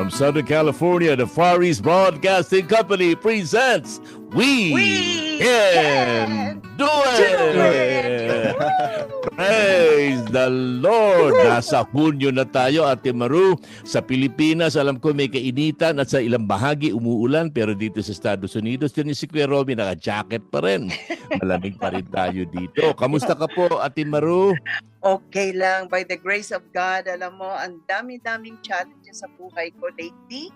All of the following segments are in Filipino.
From Southern California, the Far East Broadcasting Company presents We, We Can Do It! Praise the Lord! Nasa Hunyo na tayo, Ate Maru. Sa Pilipinas, alam ko may kainitan at sa ilang bahagi umuulan. Pero dito sa Estados Unidos, yun yung si Kuya Robby, naka-jacket pa rin. Malamig pa rin tayo dito. Kamusta ka po, Ate Maru? Okay lang. By the grace of God, alam mo, ang dami-daming challenges sa buhay ko lately.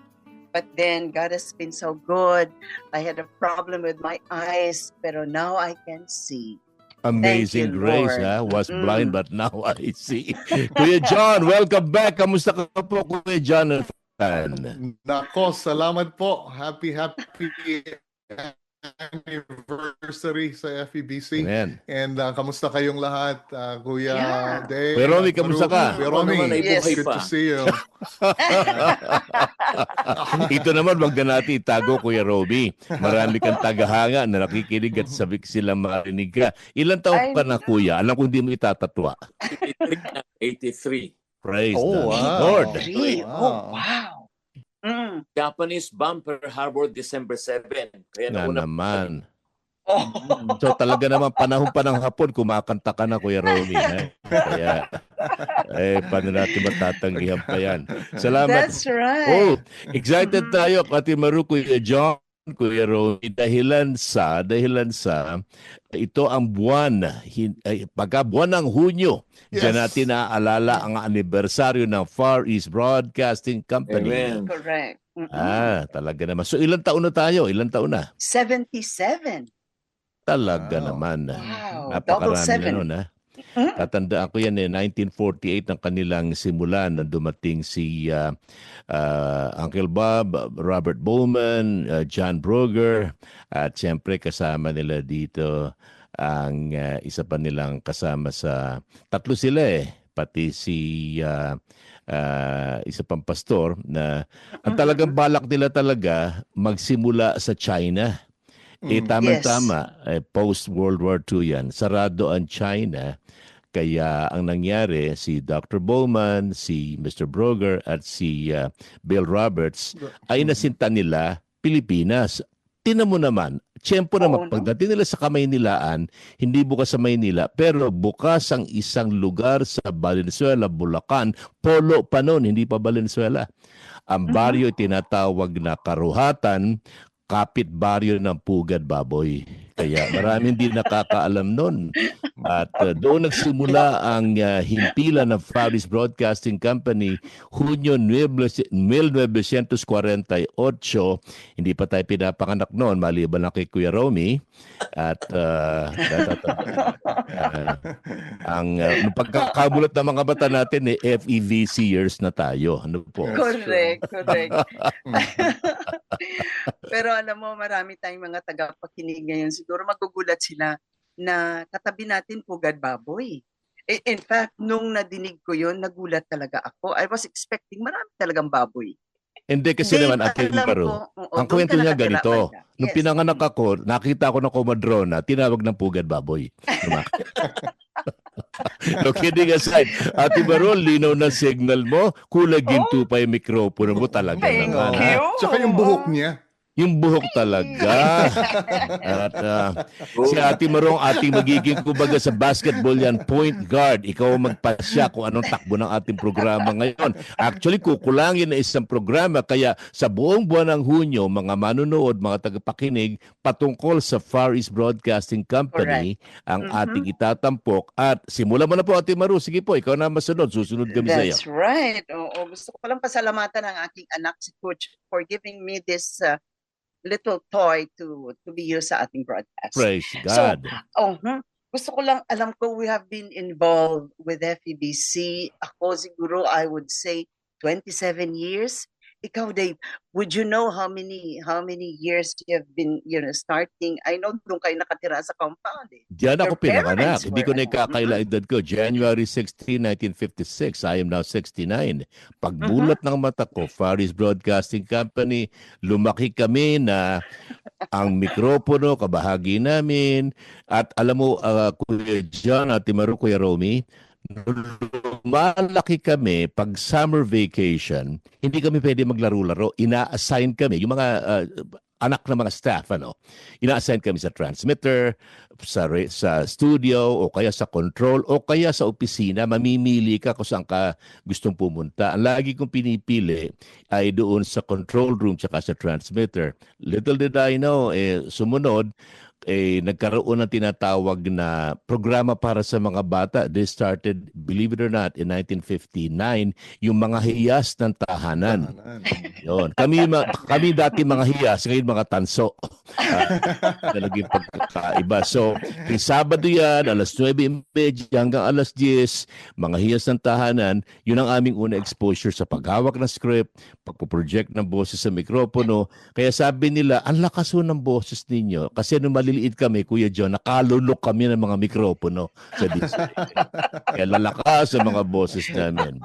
But then, God has been so good. I had a problem with my eyes, pero now I can see. Amazing you, grace, Lord. ha? Was Mm. blind but now I see. Kuya John, welcome back. Kamusta ka po, Kuya Jonathan? Nako, salamat po. Happy, happy anniversary sa FEBC. Amen. And uh, kamusta kayong lahat? Uh, Kuya Yeah. Dave. Romy, at kamusta ka? Romy, ay Yes. good pa. to see you. Ito naman, wag na natin itago, Kuya Roby. Marami kang tagahanga na nakikinig at sabi sila marinig ka. Ilan taon ka na, Kuya? Alam ko hindi mo itatatwa. 83. Praise Oh, the wow. Lord. Wow. Oh, wow. Mm. Japanese Bumper Harbor, December 7. Kaya Na nauna naman. Oh. So talaga naman panahon pa ng hapon, kumakanta ka na, Kuya Romy. Eh? Kaya, eh, paano natin matatanggihan pa yan? Salamat. That's right. Oh, excited tayo, Pati Maru, Kuya John, Kuya Romy, dahilan sa, dahilan sa, ito ang buwan, hin, ay, pagka buwan ng Hunyo, Yes. Diyan natin naaalala ang anibersaryo ng Far East Broadcasting Company. Amen. Correct. Mm-mm. Ah, talaga naman. So ilang taon na tayo? Ilang taon na? 77. Talaga Wow. naman. Wow. Double Napakarami seven. na nun, ha? Hmm? Tatandaan ko yan eh, 1948 ang kanilang simula na dumating si ah, ah, Uncle Bob, Robert Bowman, ah, John Broger, at siyempre kasama nila dito ang ah, isa pa nilang kasama sa, tatlo sila eh, pati si ah, ah, isa pang pastor na ang talagang balak nila talaga magsimula sa China. Eh, Mm. tama-tama, eh, post-World War II yan, sarado ang China. Kaya ang nangyari, si Dr. Bowman, si Mr. Broger, at si ah, Bill Roberts ay nasinta nila Pilipinas. Tinan mo naman, tiyempo naman, Oo, pagdating nila sa Kamaynilaan, hindi bukas sa Maynila, pero bukas ang isang lugar sa Valenzuela, Bulacan, Polo pa noon, hindi pa Valenzuela. Ang baryo tinatawag na Karuhatan, kapit baryo ng Pugad Baboy. Kaya marami hindi nakakaalam nun. At uh, doon nagsimula ang uh, himpilan ng East Broadcasting Company Hunyo 19- 1948. Hindi pa tayo pinapanganak noon, maliban na kay Kuya Romy. At uh, uh, ang uh, pagkakabulat ng mga bata natin, eh, FEVC years na tayo. Ano po? Correct, correct. Pero alam mo, marami tayong mga tagapakinig ngayon. Siguro magugulat sila na katabi natin pugad baboy. I- In fact, nung nadinig ko yon nagulat talaga ako. I was expecting marami talagang baboy. Hindi kasi Then, naman, Ate alam Maro. ko, oo, ang kwento niya ganito. Wanda. Nung Yes. pinanganak ako, nakita ko na komadrona, tinawag ng pugad baboy. No kidding aside, Ate Barol, linaw na signal mo, kulay ginto pa yung mikropono mo talaga Thank naman. you. ha? Tsaka yung buhok niya. Yung buhok talaga. At ah, si Ate Marong, ating magiging kumbaga sa basketball yan, point guard. Ikaw magpasya kung anong takbo ng ating programa ngayon. Actually, kukulangin na isang programa. Kaya sa buong buwan ng Hunyo, mga manunood, mga tagapakinig, patungkol sa Far East Broadcasting Company, ang Mhm. ating itatampok. At simula mo na po, Ate Maru. Sige po, ikaw na masunod. Susunod kami sa iyo. That's right. Oo, gusto ko palang pasalamatan ang aking anak si Coach for giving me this uh, little toy to to be used sa ating broadcast. Praise God. Oh, hmm. Gusto ko lang, alam ko we have been involved with FEBC. Ako siguro, I would say 27 years. Ikaw, Dave, would you know how many how many years you have been, you know, starting? I know doon kayo nakatira sa compound. Eh. Diyan ako pinanganak. Hindi ko na ano, ikakaila edad ko. January 16, 1956. I am now 69. Pagbulat ng mata ko, Faris Broadcasting Company, lumaki kami na ang mikropono, kabahagi namin. At alam mo, uh, Kuya John at Maru, Kuya Romy, lumalaki kami pag summer vacation, hindi kami pwede maglaro-laro. Ina-assign kami, yung mga uh, anak ng mga staff, ano, ina-assign kami sa transmitter, sa, sa studio, o kaya sa control, o kaya sa opisina. Mamimili ka kung saan ka gustong pumunta. Ang lagi kong pinipili ay doon sa control room tsaka sa transmitter. Little did I know, eh, sumunod, eh, nagkaroon ng tinatawag na programa para sa mga bata. They started, believe it or not, in 1959, yung mga hiyas ng tahanan. Yun. Kami, ma- kami dati mga hiyas, ngayon mga tanso. Ah, na naging pagkakaiba. So, yung Sabado yan, alas 9.30 hanggang alas 10, mga hiyas ng tahanan, yun ang aming una exposure sa paghawak ng script, pagpo-project ng boses sa mikropono. Kaya sabi nila, ang lakas ho ng boses ninyo. Kasi nung maliliit kami, Kuya John, nakalulok kami ng mga mikropono sa display. Kaya lalakas ang mga boses namin.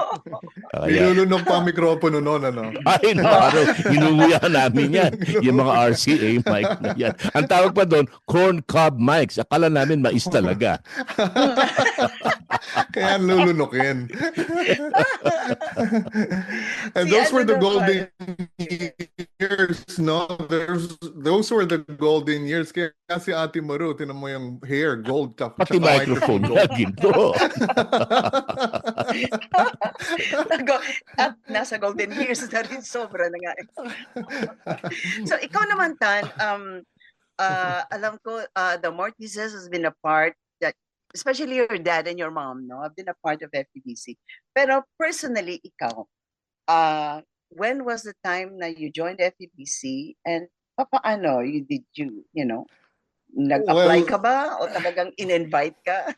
Kaya, Nilulunok pa ang mikropono noon, ano? ay, naku, hinuhuya namin yan. Yung mga RCA mic na yan. Ang tawag pa doon, corn cob mics. Akala namin mais talaga. Kaya lulunokin. and those ano were the golden years, no? There's, those were the golden years. Kaya si Ate Maru, tinan mo yung hair, gold. Tsaka Pati microphone ginto. Go- At nasa golden years na rin, sobra na nga. so, ikaw naman, Tan, um, uh, alam ko, uh, the Mortises has been a part, that, especially your dad and your mom, no, have been a part of FEBC. Pero personally, ikaw, uh, when was the time na you joined FEBC and papaano you did you, you know, nag-apply Well- ka ba o talagang in-invite ka?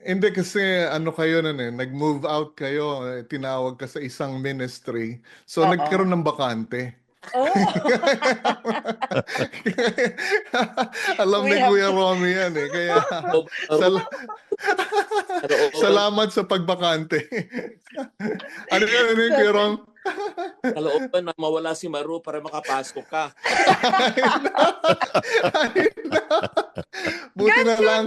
Hindi kasi ano kayo nun eh, nag-move out kayo, eh, tinawag ka sa isang ministry. So Oo. nagkaroon ng bakante. Oh, Alam ni have- Kuya Romy yan eh. Kaya sal- salamat sa pagbakante. ano yun, ano yun, Kuya Rom? Kalooban na mawala si Maru para makapasok ka. Buti na Gotcha, lang.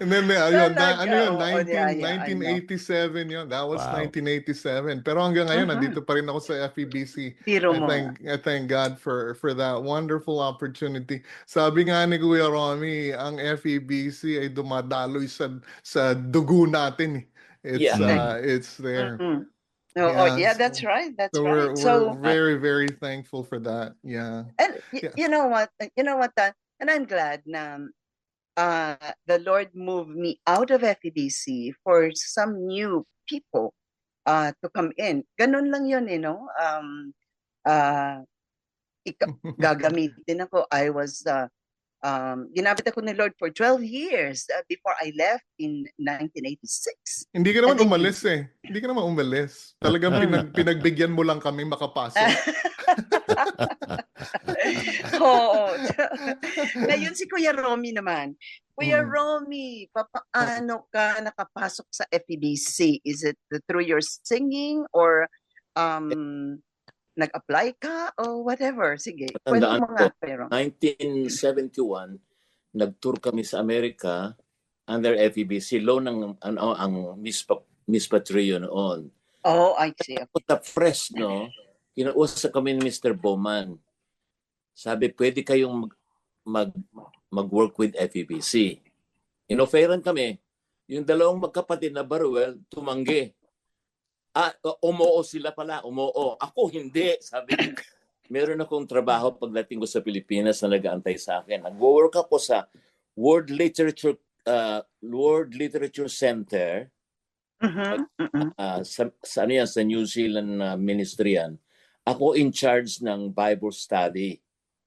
And then, uh, ayun, na, ano yun, oo, 19, yeah, yeah, I know. 1987 yun. That was Wow. 1987. Pero hanggang ngayon, Mhm. nandito pa rin ako sa FEBC. Biro I mo. thank, I thank God for, for that wonderful opportunity. Sabi nga ni Kuya Romy, ang FEBC ay dumadaloy sa, sa dugo natin. eh. It's, Yeah. uh, it's there. Mhm. Oh, oh, Yeah, yeah, that's right. That's So right. we're, so, we're very, very thankful for that. Yeah. and yeah. you know what? You know what? uh, and I'm glad na uh, the Lord moved me out of FEBC for some new people uh, to come in. Ganun lang yun, you know. Um, uh, ika- gagamitin ako. I was, uh, um, ginamit ako ni Lord for 12 years uh, before I left in 1986. Hindi ka naman think- umalis eh. Hindi ka naman umalis. Talagang pinag, pinagbigyan mo lang kami makapasok. Oo. Ngayon si Kuya Romy naman. Kuya Mm. Romy, papaano ka nakapasok sa FEBC? Is it through your singing or um nag-apply ka o whatever? Sige, kwento mo nga, pero. 1971, nag-tour kami sa Amerika under FEBC. Low ng ano, ang Miss, pa, Miss Patrio noon. Oh, I see. Tapos sa Fresno, kinausap kami ni Mr. Bowman. Sabi, pwede kayong mag, mag, mag-work with FEBC. Inoferan kami. Yung dalawang magkapatid na Baruel, tumanggi. Ah, umoo sila pala, umoo. Ako hindi, sabi ko. Meron akong trabaho pagdating ko sa Pilipinas na nag-aantay sa akin. Nag-work ako sa World Literature uh, World Literature Center mhm. ah, sa, sa ano yan, sa New Zealand na ministry yan, ako in charge ng Bible study.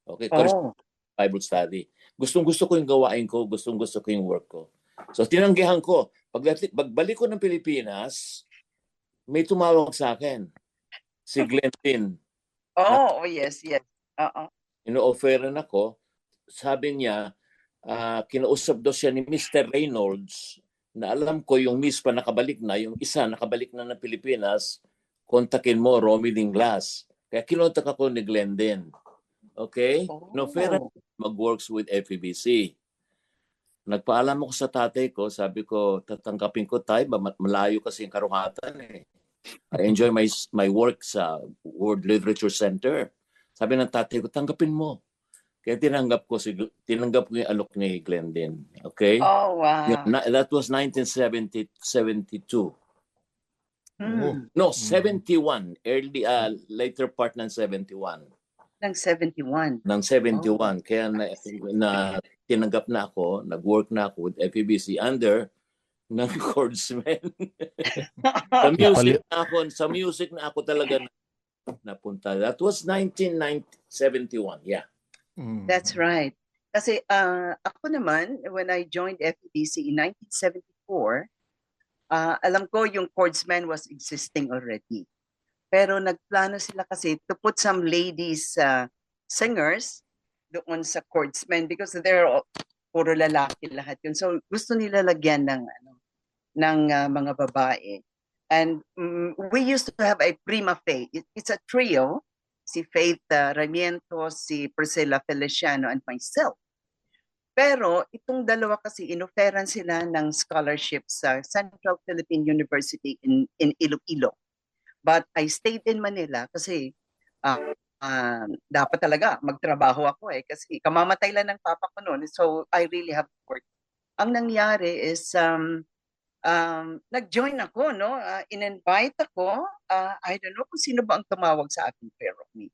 Okay, Oh. Bible study. Gustong gusto ko yung gawain ko, gustong gusto ko yung work ko. So tinanggihan ko. Pag pagbalik ko ng Pilipinas, may tumawag sa akin. si Glendin. Oh, oh yes, yes. Oo. ino-offeran ako, sabi niya, ah, kinausap daw siya ni Mr. Reynolds na alam ko yung Miss pa nakabalik na, yung isa nakabalik na ng Pilipinas, kontakin mo Romy Dinglas. Kaya kinontak ako ni Glendin. Okay? Oh. Ino-offeran mag-works with FEBC. Nagpaalam ako sa tatay ko, sabi ko, tatanggapin ko tayo, ma- malayo kasi yung karuhatan eh. I enjoy my my work sa World Literature Center. Sabi ng tatay ko, tanggapin mo. Kaya tinanggap ko si tinanggap ko yung alok ni Glendin. Okay? Oh, wow. Yun, na- that was 1970 72. Hmm. No, 71. Early uh, later part ng 71. Ng 71. Ng 71. Kaya na, na tinanggap na ako, nag-work na ako with FEBC under ng chordsmen. sa music na ako, sa music na ako talaga na- napunta. That was 1971. Yeah. Mm. That's right. Kasi ah, ako naman, when I joined FEBC in 1974, ah, alam ko yung chordsman was existing already. Pero nagplano sila kasi to put some ladies ah, singers doon sa chordsmen because they're all, puro lalaki lahat yun. So gusto nila lagyan ng ano ng ah, mga babae. And mm, we used to have a prima. It- It's a trio si Faith uh, Ramiento, si Priscilla Feliciano, and myself. Pero itong dalawa kasi inoferan sila ng scholarship sa Central Philippine University in, in Iloilo. But I stayed in Manila kasi ah, ah, dapat talaga magtrabaho ako eh kasi kamamatay lang ng papa ko noon. So I really have to work. Ang nangyari is um, um, nag-join ako, no? Ah, in-invite ako. Ah, I don't know kung sino ba ang tumawag sa akin pero me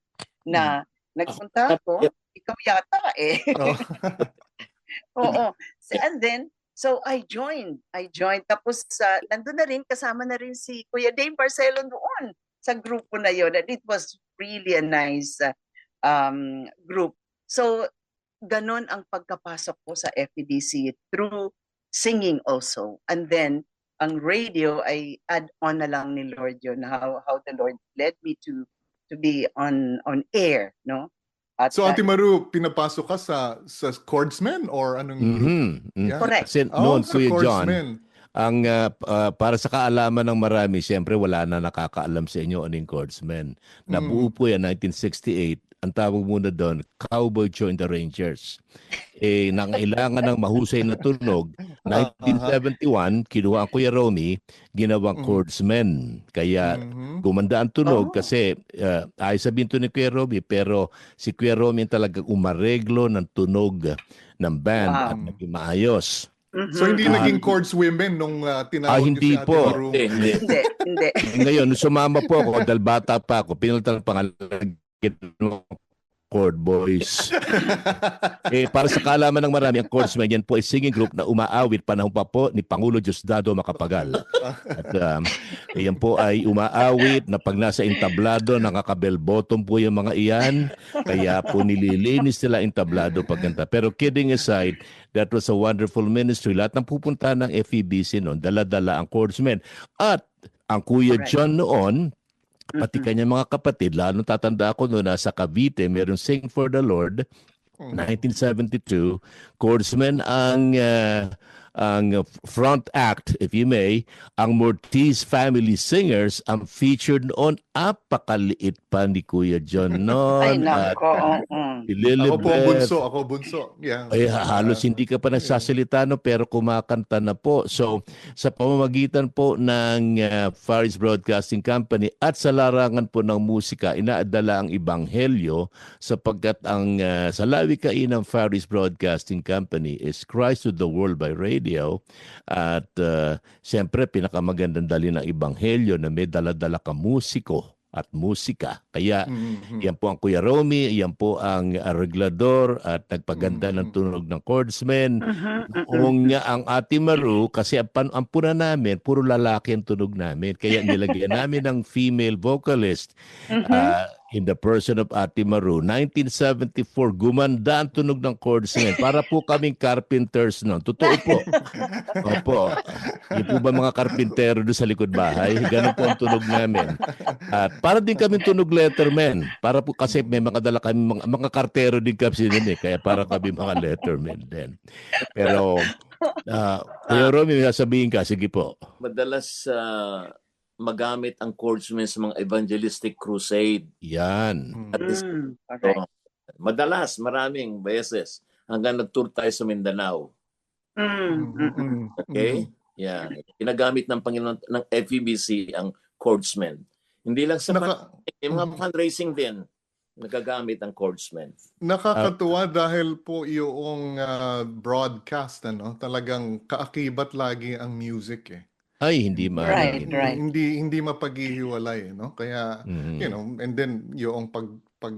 na nagpunta ako. Ikaw yata eh. Oh. Oo. So, and then, so I joined. I joined. Tapos, sa nandun na rin, kasama na rin si Kuya Dave Barcelo doon sa grupo na yon. And it was really a nice uh, um, group. So, ganon ang pagkapasok ko sa FEDC through singing also. And then, ang radio ay add-on na lang ni Lord yun, how, how the Lord led me to to be on on air, no? At So uh, Ate Maru, pinapasok ka sa sa chordsmen or anong group? Mhm. Mm. Yeah. Correct. Kasi Oh, noon, Kuya John, chordsmen. ang p- ah, para sa kaalaman ng marami, siyempre wala na nakakaalam sa inyo anong chordsmen. Nabuo po yan 1968. Ang tawag muna doon, Cowboy Join the Rangers. Eh, nangailangan ng mahusay na tunog. 1971, kinuha ang Kuya Romy, ginawang Mhm. chordsmen. Kaya Mhm. gumanda ang tunog Oh. kasi uh, ay sabihin to ni Kuya Romy pero si Kuya Romy ang talagang umareglo ng tunog ng band Wow. at naging maayos. mhm. So hindi Ah. naging chords women nung uh, tinawag Ah, hindi po. Hindi, hindi. hindi, Ngayon, sumama po ako dahil bata pa ako, pinalitan ang pangalan ng Chord Boys. eh, para sa kaalaman ng marami, ang Chordsmen, yan po ay singing group na umaawit panahon pa po ni Pangulo Diosdado Macapagal. At um, yan po ay umaawit na pag nasa entablado, nakakabel bottom po yung mga iyan. Kaya po nililinis nila entablado pagkanta. Pero kidding aside, that was a wonderful ministry. Lahat ng pupunta ng FEBC noon, dala-dala ang Chordsmen. At ang Kuya Correct. John noon, pati kanyang mga kapatid, lalo tatanda ako noon, nasa Cavite, meron Sing for the Lord, Mhm. 1972, chordsman ang ah, ang front act, if you may, ang Mortiz Family Singers ang featured noon. Apakaliit pa ni Kuya John Ay, noon. at nako. si Ako po bunso, ako bunso. Yeah. Ay, halos hindi ka pa nagsasalita no, pero kumakanta na po. So, sa pamamagitan po ng uh, Far East Broadcasting Company at sa larangan po ng musika, inaadala ang ibanghelyo sapagkat ang uh, sa lawikain ng Far East Broadcasting Company is Christ to the World by Radio. At uh, siyempre, pinakamagandang dali ng ibanghelyo na may daladala ka musiko at musika. Kaya Mhm. yan po ang Kuya Romy, yan po ang arreglador at nagpaganda ng Mhm. tunog ng chordsmen. Noong nga ang Ate Maru, kasi ang, pan- ang puna namin, puro lalaki ang tunog namin. Kaya nilagyan namin ng female vocalist. Mhm. Ah, in the person of Ate Maru. 1974, gumanda ang tunog ng chords ngayon. Para po kaming carpenters noon. Totoo po. Opo. Yung po ba mga karpintero doon sa likod bahay? Ganun po ang tunog namin. At para din kami tunog letterman. Para po kasi may mga dala kami, mga, mga kartero din kami din eh. Kaya para kami mga letterman din. Pero, uh, Kuya Romy, may sasabihin ka. Sige po. Madalas ah, magamit ang chordsmen sa mga evangelistic crusade. Yan. Mm. At is- Mm, correct. Madalas, maraming beses hanggang nag-tour tayo sa Mindanao. Mm. Okay? Yeah. Ginagamit ng Panginoon ng FEBC ang chordsmen. Hindi lang sa Naka, Yung mga fundraising din, nagagamit ang chordsmen. Nakakatuwa dahil po yung ah, broadcast ano, talagang kaakibat lagi ang music eh. Ay, hindi ma. Right, right. Hindi hindi mapaghihiwalay eh, no? Kaya Mhm. you know, and then yung pag pag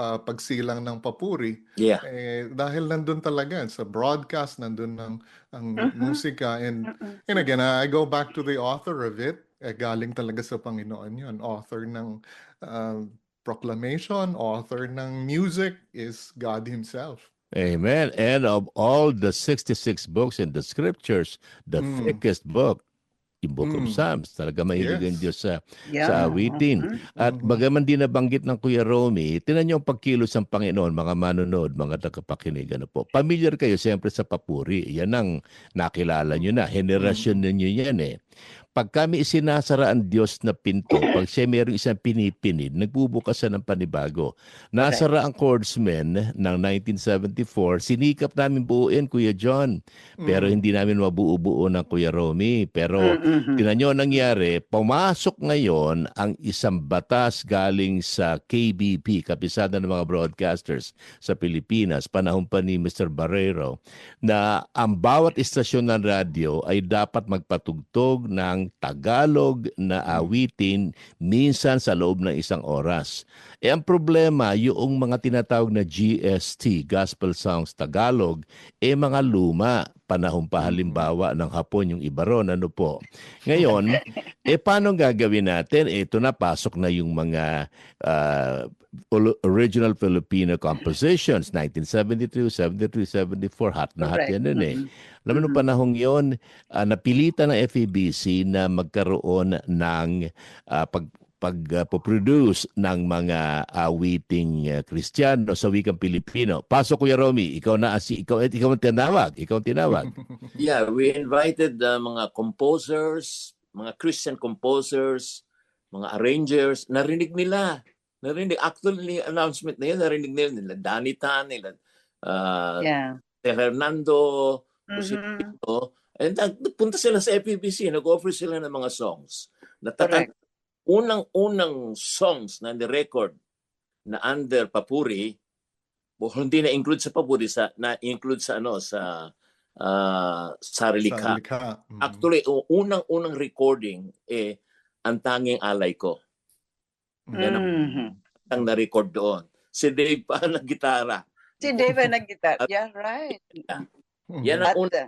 ah, pagsilang ng papuri Yeah. eh dahil nandun talaga sa broadcast nandun ng ang Mhm. musika and Mm-mm. and again I go back to the author of it eh, galing talaga sa Panginoon yun author ng ah, proclamation author ng music is God himself Amen. And of all the 66 books in the scriptures, the Mm. thickest book, yung Book of Mm. Psalms. Talaga mahilig ang Yes. Diyos sa, Yeah. sa awitin. Mhm. At Mhm. bagaman din nabanggit ng Kuya Romy, tinan niyo ang pagkilos ng Panginoon, mga manonood, mga tagapakinig. Ano po. Familiar kayo siyempre sa papuri. Yan ang nakilala niyo na. Henerasyon ninyo yan eh. Pag kami isinasara ang Diyos na pinto, pag siya mayroong isang pinipinid, nagbubukas siya ng panibago. Nasara ang chordsmen ng 1974, sinikap namin buuin, Kuya John. Pero Mm. hindi namin mabuo-buo ng Kuya Romy. Pero Mhm. Ang nangyari, pumasok ngayon ang isang batas galing sa KBP, Kapisada ng mga Broadcasters sa Pilipinas, panahon pa ni Mr. Barrero, na ang bawat istasyon ng radyo ay dapat magpatugtog ng Tagalog na awitin minsan sa loob ng isang oras. Eh ang problema, yung mga tinatawag na GST, Gospel Songs Tagalog, eh mga luma, panahon pa halimbawa ng hapon yung iba ron, ano po. Ngayon, eh paano gagawin natin? Eh, Ito na, pasok na yung mga ol- original Filipino compositions, 1972, 73, 74, hot na hot Correct. yan nun eh. Alam mo, panahong yon, ah, napilitan ng FEBC na magkaroon ng ah, pag pag-produce ng mga awiting uh, Kristiyano sa wikang Pilipino. Pasok Kuya Romy, ikaw na si ikaw ikaw ang tinawag, ikaw ang tinawag. Yeah, we invited the mga composers, mga Christian composers, mga arrangers, narinig nila. Narinig, actually, announcement na yun, narinig nila, nila Danita, nila uh, Yeah. Hernando, Mhm. Tito. and nagpunta sila sa FEBC, nag-offer sila ng mga songs. Natatan- Correct. Unang-unang songs na ni-record na under Papuri, o hindi na include sa Papuri, sa, na include sa ano, sa uh, Sarilika. Sa likha. Mm. Actually, unang-unang recording, eh, ang tanging alay ko. Yan ang, Mhm. ang na-record doon. Si Dave pa ang gitara. Si Dave ay nag-guitar. Yeah, right. Mm. Yan ang At, una.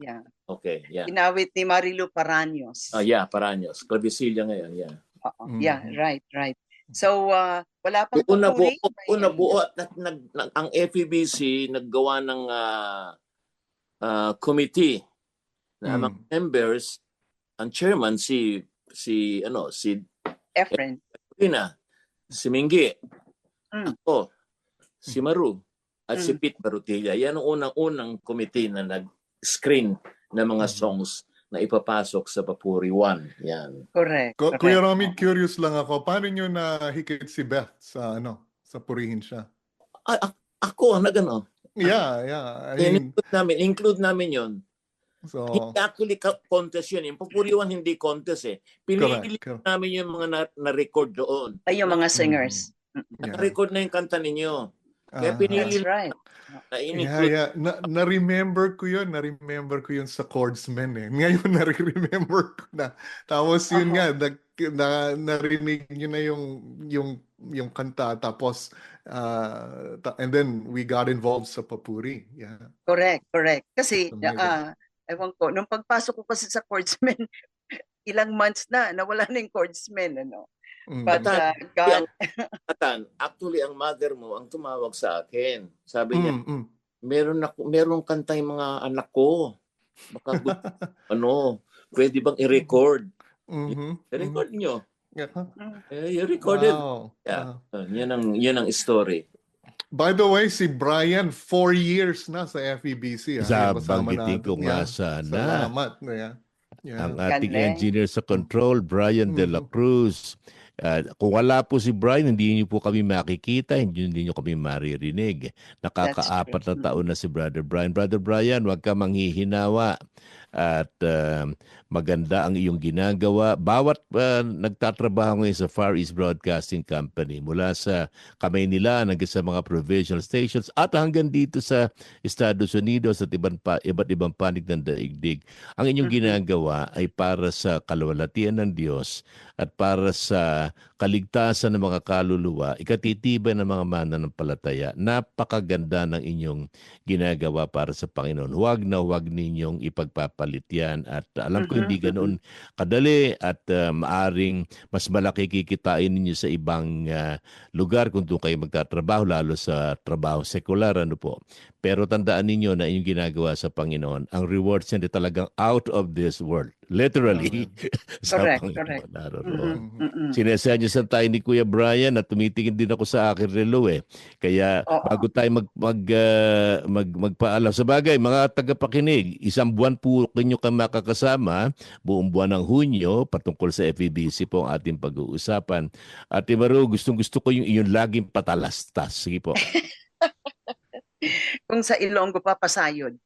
yeah. Okay, yeah. Inawit ni Marilu Paraños. Oh, yeah, Paraños. Clavisilya ngayon, yeah. Oo. Mhm. Yeah, right, right. So, uh, wala pang Una buo, papuri. May- una buo at nag, nag, nag- ang FEBC naggawa ng ah, ah, committee na Mm. mga members, ang chairman si si ano si Efren. Rina, si Minggi, Mm. ako, si Maru, at si Mm. Pete Barutilla. Yan ang unang-unang committee na nag-screen ng mga Mm. songs na ipapasok sa Papuri 1. Yan. Correct. Ku- correct. Kuya Romy, curious lang ako. Paano nyo nahikit si Beth sa ano, sa purihin siya? Ah, ak- ako, na gano. Yeah, yeah. I mean, include namin, include namin yon. so, Hindi actually ka- contest yun. Yung Papuri 1 hindi contest eh. Pinili correct. correct. namin yung mga na- na-record doon. Ay, yung mga singers. Yeah. Na-record na yung kanta ninyo. Kaya Ah. pinili- That's right. Yeah, yeah. Na, na-remember ko yun. Na-remember ko yun sa chordsmen eh. Ngayon, na-remember ko na. Tapos yun Ako. nga, na, na, narinig nyo na yung, yung, yung kanta. Tapos, uh, ta- and then we got involved sa papuri. Yeah. Correct, correct. Kasi, ah, ewan ko, nung pagpasok ko kasi sa chordsmen, ilang months na, nawala na yung chordsmen, ano. Mm. But uh, God, Atan, actually ang mother mo ang tumawag sa akin. Sabi niya, Mm, mm. meron ako meron kantay mga anak ko. Baka ano, pwede bang i-record? Mhm, I-record nyo. mhm. Eh, you recorded. Wow. Yeah. Wow. Uh, yun ang yun ang story. By the way, si Brian, four years na sa FEBC. ah. Sa Yung kasama banggitin ko nga Yeah. sana. Salamat. Yeah. Yeah. Ang ating Galing. engineer sa control, Brian De La Mhm. Cruz. Ah, kung wala po si Brian, hindi niyo po kami makikita, hindi, hindi niyo kami maririnig. Nakakaapat na taon na si Brother Brian. Brother Brian, huwag ka manghihinawa. At ah, maganda ang iyong ginagawa. Bawat ah, nagtatrabaho ngayon sa Far East Broadcasting Company, mula sa kamay nila hanggang sa mga provincial stations at hanggang dito sa Estados Unidos at iba't, pa, iba't ibang panig ng daigdig. Ang inyong Mhm. ginagawa ay para sa kalwalatian ng Diyos at para sa kaligtasan ng mga kaluluwa, ikatitibay ng mga mananampalataya. Napakaganda ng inyong ginagawa para sa Panginoon. Huwag na huwag ninyong ipagpapalit yan. At alam ko Mhm, hindi ganoon kadali at uh, maaring mas malaki kikitain ninyo sa ibang uh, lugar kung doon kayo magtatrabaho, lalo sa trabaho sekular. Ano po. Pero tandaan ninyo na inyong ginagawa sa Panginoon, ang rewards niya talagang out of this world. Literally. sa Correct, correct. naroon. Mhm, mhm. Sinesenyosan tayo ni Kuya Brian at tumitingin din ako sa akin relo eh. Kaya Oo. bago tayo mag, mag, ah, mag, magpaalam. Sa bagay, mga tagapakinig, isang buwan po kanyo kami makakasama, buong buwan ng Hunyo, patungkol sa FEBC po ang ating pag-uusapan. At Maru, gustong gusto ko yung iyon laging patalastas. Sige po. kung sa Ilonggo pa pasayod.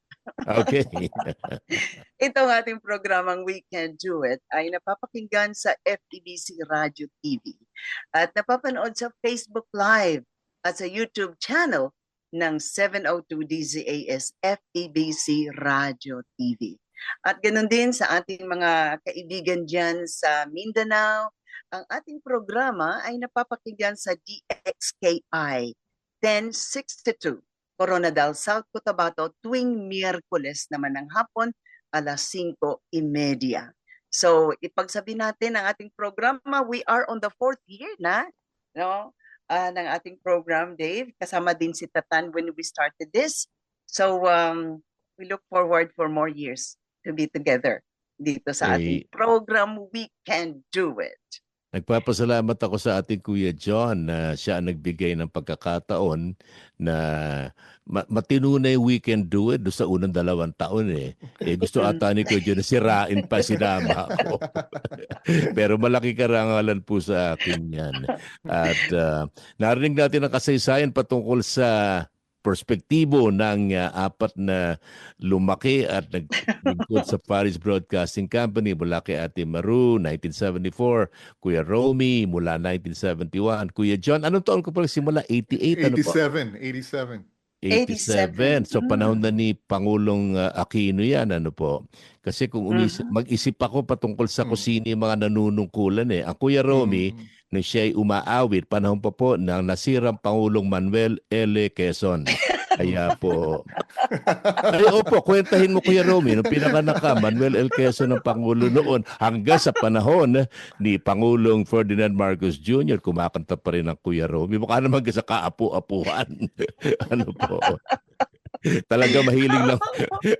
Okay. Ito ang ating programang We Can Do It ay napapakinggan sa FEBC Radio TV at napapanood sa Facebook Live at sa YouTube channel ng 702 DZAS FEBC Radio TV. At ganun din sa ating mga kaibigan dyan sa Mindanao, ang ating programa ay napapakinggan sa DXKI 1062 Coronadal, South Cotabato tuwing Miyerkules naman ng hapon alas 5.30. So, ipagsabi natin ang ating programa. We are on the fourth year na no, ah, ng ating program, Dave. Kasama din si Tatan when we started this. So, um, we look forward for more years to be together dito sa ating program. We can do it. Nagpapasalamat ako sa ating Kuya John na siya ang nagbigay ng pagkakataon na ma- matinunay we can do it sa unang dalawang taon eh. eh gusto ata ni Kuya John na sirain pa sinama ako. Pero malaki karangalan po sa akin yan. At ah, narinig natin ang kasaysayan patungkol sa perspektibo ng ah, apat na lumaki at naglingkod sa Paris Broadcasting Company mula kay Ate Maru, 1974, Kuya Romy mula 1971, Kuya John, anong taon ko pala simula? 88, ano po? 87, 87. 87. So panahon na ni Pangulong uh, Aquino yan, ano po. Kasi kung umisip, Mhm. mag-isip ako patungkol sa Mm. kung sino yung mga nanunungkulan eh. Ang Kuya Romy, Mm. Nung siya ay umaawit, panahon pa po ng nasirang Pangulong Manuel L. Quezon. Kaya po. Ay, opo, kwentahin mo Kuya Romy, nung pinakanak ka, Manuel L. Quezon ang Pangulo noon hanggang sa panahon ni Pangulong Ferdinand Marcos Jr. Kumakanta pa rin ang Kuya Romy. Mukha naman ka sa kaapu-apuhan. ano po. Talaga mahilig lang.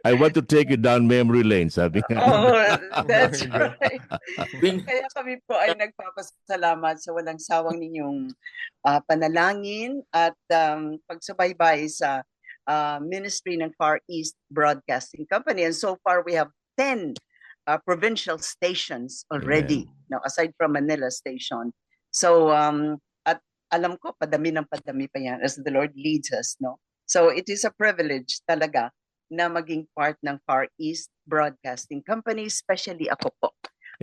I want to take you down memory lane, sabi nga. Oh, that's God. right. Kaya kami po ay nagpapasalamat sa walang sawang ninyong ah, panalangin at um, pagsubaybay sa ah, ministry ng Far East Broadcasting Company. And so far, we have 10 ah, provincial stations already, now aside from Manila Station. So, um, at alam ko, padami ng padami pa yan as the Lord leads us, no? So, it is a privilege talaga na maging part ng Far East Broadcasting Company, especially ako po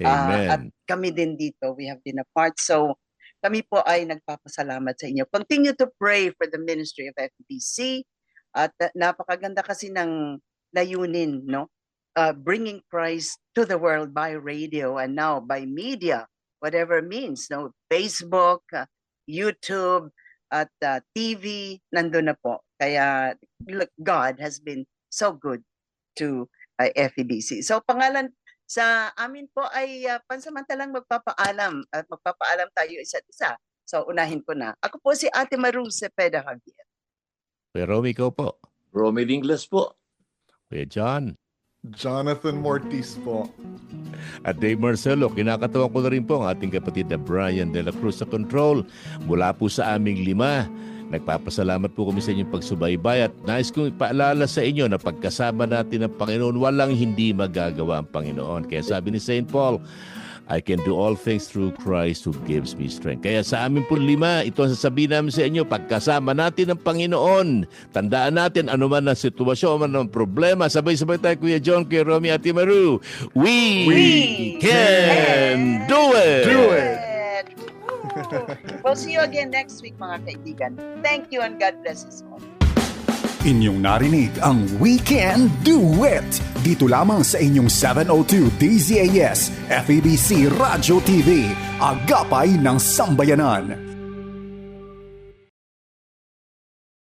Ah, at Amen. kami din dito, we have been a part. So, kami po ay nagpapasalamat sa inyo. Continue to pray for the ministry of FBC. At uh, napakaganda kasi ng layunin, no? Uh, bringing Christ to the world by radio and now by media, whatever means, no? Facebook, uh, YouTube, at uh, TV, nandun na po. Kaya look, God has been so good to uh, FEBC. So pangalan Sa amin po ay ah, pansamantalang magpapaalam at magpapaalam tayo isa't isa. So unahin ko na. Ako po si Ate Maru Cepeda Javier. Kuya Romy, ikaw po. Romy Ingles po. Kuya John. Jonathan Mortis. At Dave Marcelo, kinakatawa ko na rin po ang ating kapatid na Brian De La Cruz sa control. Mula po sa aming lima, nagpapasalamat po kami sa inyong pagsubaybay at nais kong ipaalala sa inyo na pagkasama natin ng Panginoon, walang hindi magagawa ang Panginoon. Kaya sabi ni St. Paul, I can do all things through Christ who gives me strength. Kaya sa amin po lima, ito ang sasabihin namin sa inyo, pagkasama natin ang Panginoon, tandaan natin ano man ang sitwasyon, ano man ang problema, sabay-sabay tayo Kuya John, Kuya Romy at Timaru. We, We can do it! Do it! We'll see you again next week mga kaibigan. Thank you and God bless us all. Inyong narinig ang We Can Do It! Dito lamang sa inyong 702 DZAS FEBC Radio TV, Agapay ng Sambayanan.